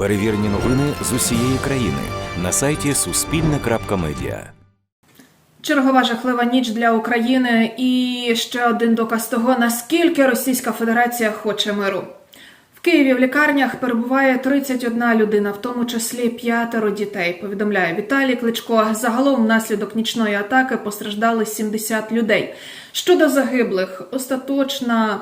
Перевірені новини з усієї країни на сайті Суспільне.Медіа. Чергова жахлива ніч для України і ще один доказ того, наскільки Російська Федерація хоче миру. В Києві в лікарнях перебуває 31 людина, в тому числі п'ятеро дітей. Повідомляє Віталій Кличко. Загалом внаслідок нічної атаки постраждали 70 людей. Щодо загиблих, остаточна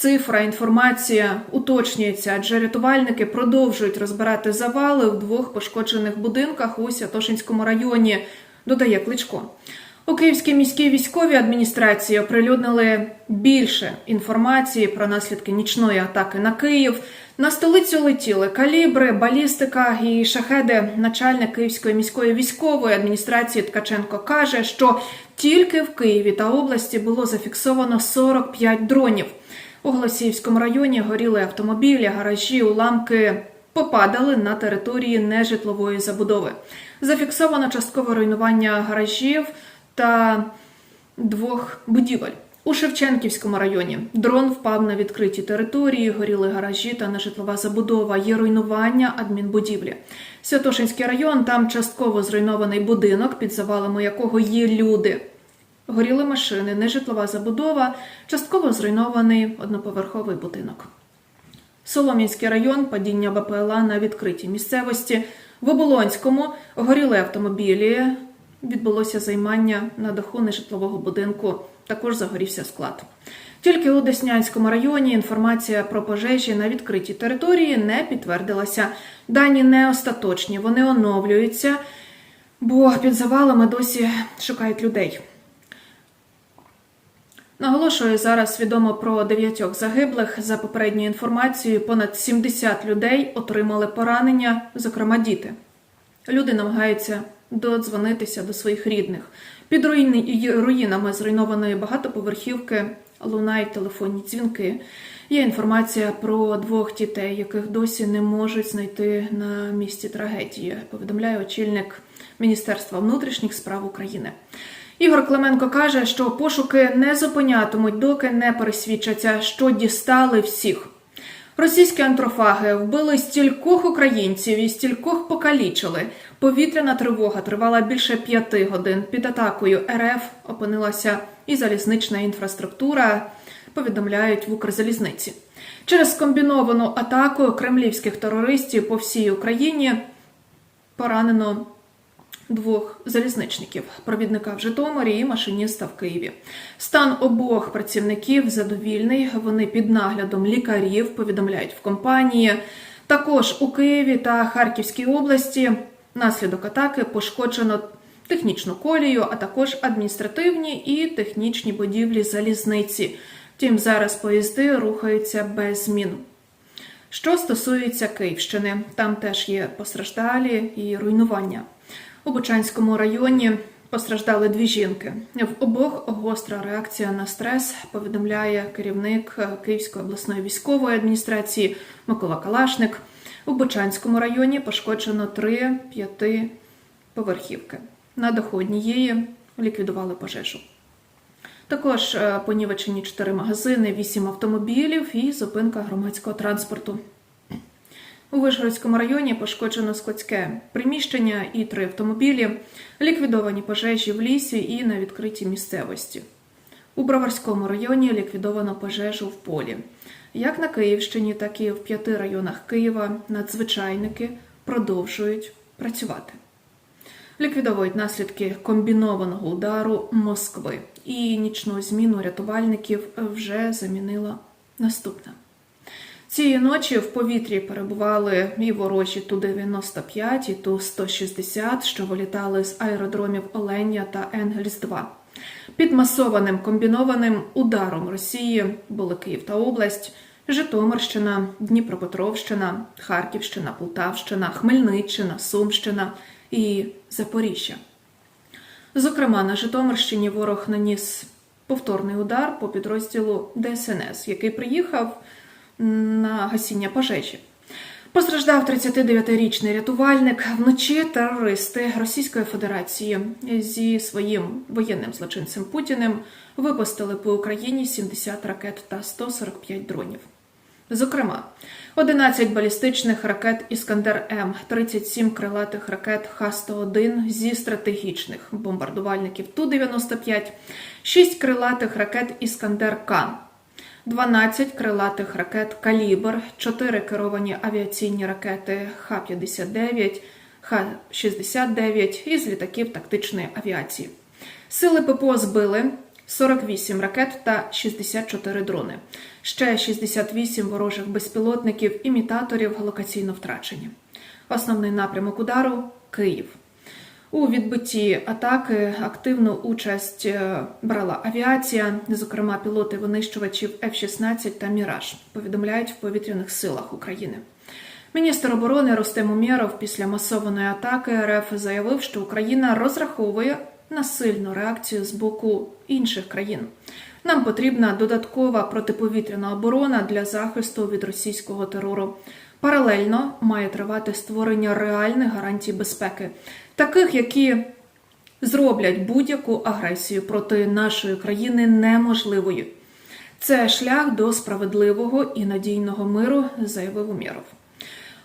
Цифра, інформація уточнюється, адже рятувальники продовжують розбирати завали в двох пошкоджених будинках у Святошинському районі, додає Кличко. У Київській міській військовій адміністрації оприлюднили більше інформації про наслідки нічної атаки на Київ. На столицю летіли калібри, балістика і шахеди. Начальник Київської міської військової адміністрації Ткаченко каже, що тільки в Києві та області було зафіксовано 45 дронів. У Голосіївському районі горіли автомобілі, гаражі, уламки попадали на території нежитлової забудови. Зафіксовано часткове руйнування гаражів та двох будівель. У Шевченківському районі дрон впав на відкритій території, горіли гаражі та нежитлова забудова. Є руйнування адмінбудівлі. Святошинський район там частково зруйнований будинок, під завалами якого є люди. Горіли машини, нежитлова забудова, частково зруйнований одноповерховий будинок. Солом'янський район, падіння БПЛА на відкритій місцевості. В Оболонському горіли автомобілі. Відбулося займання на даху нежитлового будинку. Також загорівся склад. Тільки у Деснянському районі інформація про пожежі на відкритій території не підтвердилася. Дані не остаточні, вони оновлюються, бо під завалами досі шукають людей. Наголошую, зараз відомо про дев'ятьох загиблих. За попередньою інформацією, понад 70 людей отримали поранення, зокрема діти. Люди намагаються додзвонитися до своїх рідних. Під руїнами зруйнованої багатоповерхівки лунають телефонні дзвінки. Є інформація про двох дітей, яких досі не можуть знайти на місці трагедії. Повідомляє очільник Міністерства внутрішніх справ України. Ігор Клименко каже, що пошуки не зупинятимуть, доки не пересвідчаться, що дістали всіх. Російські антрофаги вбили стількох українців і стількох покалічили. Повітряна тривога тривала більше п'яти годин. Під атакою РФ опинилася і залізнична інфраструктура. Повідомляють в Укрзалізниці. Через комбіновану атаку кремлівських терористів по всій Україні поранено двох залізничників провідника в Житомирі і машиніста в Києві. Стан обох працівників задовільний. Вони під наглядом лікарів повідомляють в компанії. Також у Києві та Харківській області наслідок атаки пошкоджено технічну колію, а також адміністративні і технічні будівлі залізниці. Втім, зараз поїзди рухаються без змін. Що стосується Київщини, там теж є постраждалі і руйнування. У Бучанському районі постраждали дві жінки. В обох гостра реакція на стрес, повідомляє керівник Київської обласної військової адміністрації Микола Калашник. У Бучанському районі пошкоджено три п'ятиповерхівки. На даху однієї ліквідували пожежу. Також е, понівечені чотири магазини, вісім автомобілів і зупинка громадського транспорту. У Вишгородському районі пошкоджено складське приміщення і три автомобілі, ліквідовані пожежі в лісі і на відкритій місцевості. У Броварському районі ліквідовано пожежу в полі. Як на Київщині, так і в п'яти районах Києва надзвичайники продовжують працювати. Ліквідовують наслідки комбінованого удару Москви. І нічну зміну рятувальників вже замінила наступна. Цієї ночі в повітрі перебували і ворожі Ту-95, і Ту-160, що вилітали з аеродромів Оленя та Енгельс-2. Під масованим комбінованим ударом Росії були Київ та область, Житомирщина, Дніпропетровщина, Харківщина, Полтавщина, Хмельниччина, Сумщина і Запоріжжя. Зокрема, на Житомирщині ворог наніс повторний удар по підрозділу ДСНС, який приїхав на гасіння пожежі. Постраждав 39-річний рятувальник. Вночі терористи Російської Федерації зі своїм воєнним злочинцем Путіним випустили по Україні 70 ракет та 145 дронів. Зокрема, 11 балістичних ракет Іскандер М, 37 крилатих ракет Х-101 зі стратегічних бомбардувальників Ту-95, 6 крилатих ракет Іскандер К, 12 крилатих ракет Калібр, 4 керовані авіаційні ракети Х-59, Х-69 із літаків тактичної авіації. Сили ППО збили 48 ракет та 64 дрони. Ще 68 ворожих безпілотників, імітаторів локаційно втрачені. Основний напрямок удару Київ. У відбитті атаки активну участь е, брала авіація, зокрема пілоти винищувачів F-16 та Міраж, повідомляють в повітряних силах України. Міністр оборони Ростем Умєров після масованої атаки РФ заявив, що Україна розраховує на сильну реакцію з боку інших країн. Нам потрібна додаткова протиповітряна оборона для захисту від російського терору. Паралельно має тривати створення реальних гарантій безпеки, таких, які зроблять будь-яку агресію проти нашої країни неможливою. Це шлях до справедливого і надійного миру, заявив Умєров.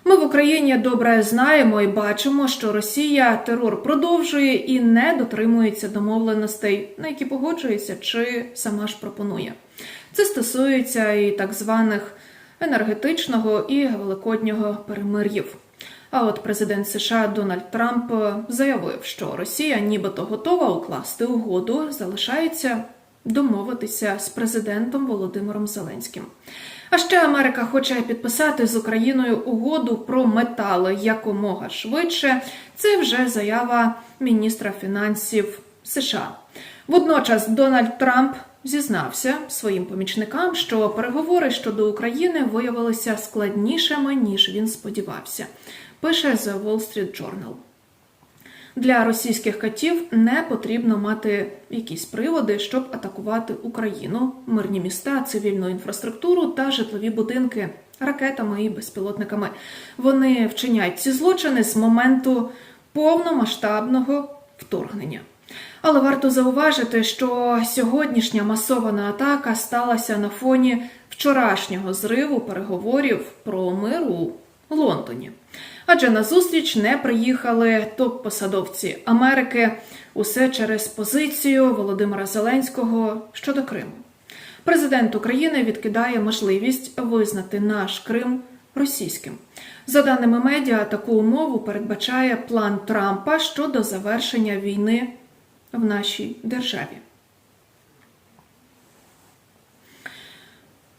Ми в Україні добре знаємо і бачимо, що Росія терор продовжує і не дотримується домовленостей, на які погоджується чи сама ж пропонує. Це стосується і так званих енергетичного і великоднього перемир'їв. А от президент США Дональд Трамп заявив, що Росія нібито готова укласти угоду, залишається домовитися з президентом Володимиром Зеленським. А ще Америка хоче підписати з Україною угоду про метали якомога швидше. Це вже заява міністра фінансів США. Водночас Дональд Трамп зізнався своїм помічникам, що переговори щодо України виявилися складнішими ніж він сподівався. Пише The Wall Street Journal. Для російських катів не потрібно мати якісь приводи, щоб атакувати Україну, мирні міста, цивільну інфраструктуру та житлові будинки ракетами і безпілотниками. Вони вчиняють ці злочини з моменту повномасштабного вторгнення. Але варто зауважити, що сьогоднішня масована атака сталася на фоні вчорашнього зриву переговорів про мир у Лондоні. Адже на зустріч не приїхали топ-посадовці Америки усе через позицію Володимира Зеленського щодо Криму. Президент України відкидає можливість визнати наш Крим російським. За даними медіа, таку умову передбачає план Трампа щодо завершення війни в нашій державі.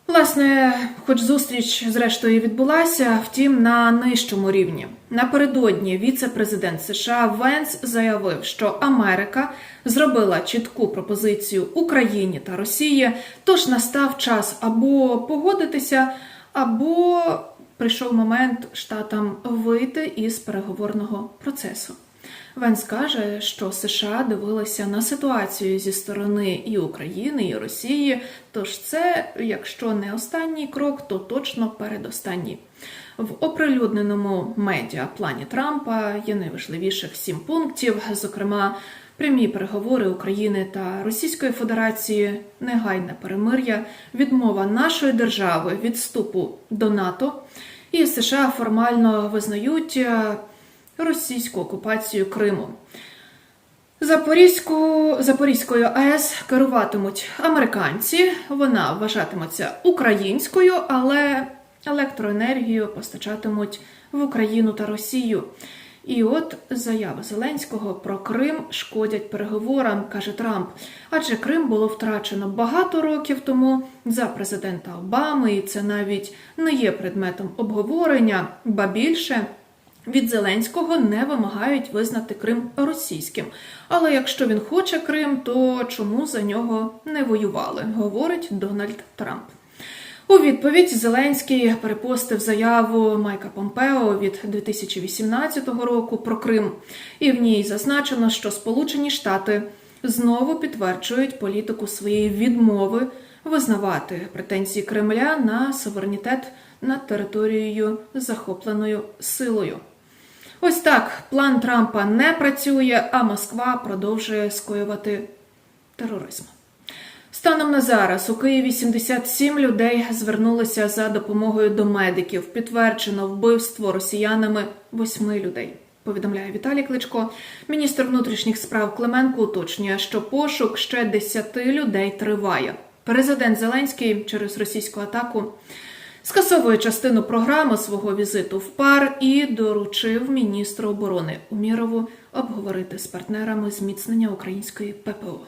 Власне, хоч зустріч зрештою відбулася, втім на нижчому рівні. Напередодні віце-президент США Венс заявив, що Америка зробила чітку пропозицію Україні та Росії, тож настав час або погодитися, або прийшов момент штатам вийти із переговорного процесу. Венс каже, що США дивилися на ситуацію зі сторони і України, і Росії. Тож це, якщо не останній крок, то точно передостанній. В оприлюдненому медіа плані Трампа є найважливіших сім пунктів, зокрема. Прямі переговори України та Російської Федерації, негайне перемир'я, відмова нашої держави від вступу до НАТО, і США формально визнають е, російську окупацію Криму. Запорізьку, Запорізькою АЕС керуватимуть американці. Вона вважатиметься українською, але електроенергію постачатимуть в Україну та Росію. І от заяви Зеленського про Крим шкодять переговорам, каже Трамп. Адже Крим було втрачено багато років тому за президента Обами, і це навіть не є предметом обговорення, ба більше. Від Зеленського не вимагають визнати Крим російським. Але якщо він хоче Крим, то чому за нього не воювали? говорить Дональд Трамп. У відповідь Зеленський перепостив заяву Майка Помпео від 2018 року про Крим, і в ній зазначено, що Сполучені Штати знову підтверджують політику своєї відмови визнавати претензії Кремля на суверенітет над територією, захопленою силою. Ось так план Трампа не працює, а Москва продовжує скоювати тероризм. Станом на зараз у Києві 77 людей звернулися за допомогою до медиків. Підтверджено вбивство росіянами восьми людей. Повідомляє Віталій Кличко. Міністр внутрішніх справ Клименко уточнює, що пошук ще 10 людей триває. Президент Зеленський через російську атаку скасовує частину програми свого візиту в пар і доручив міністру оборони Умірову обговорити з партнерами зміцнення української ППО.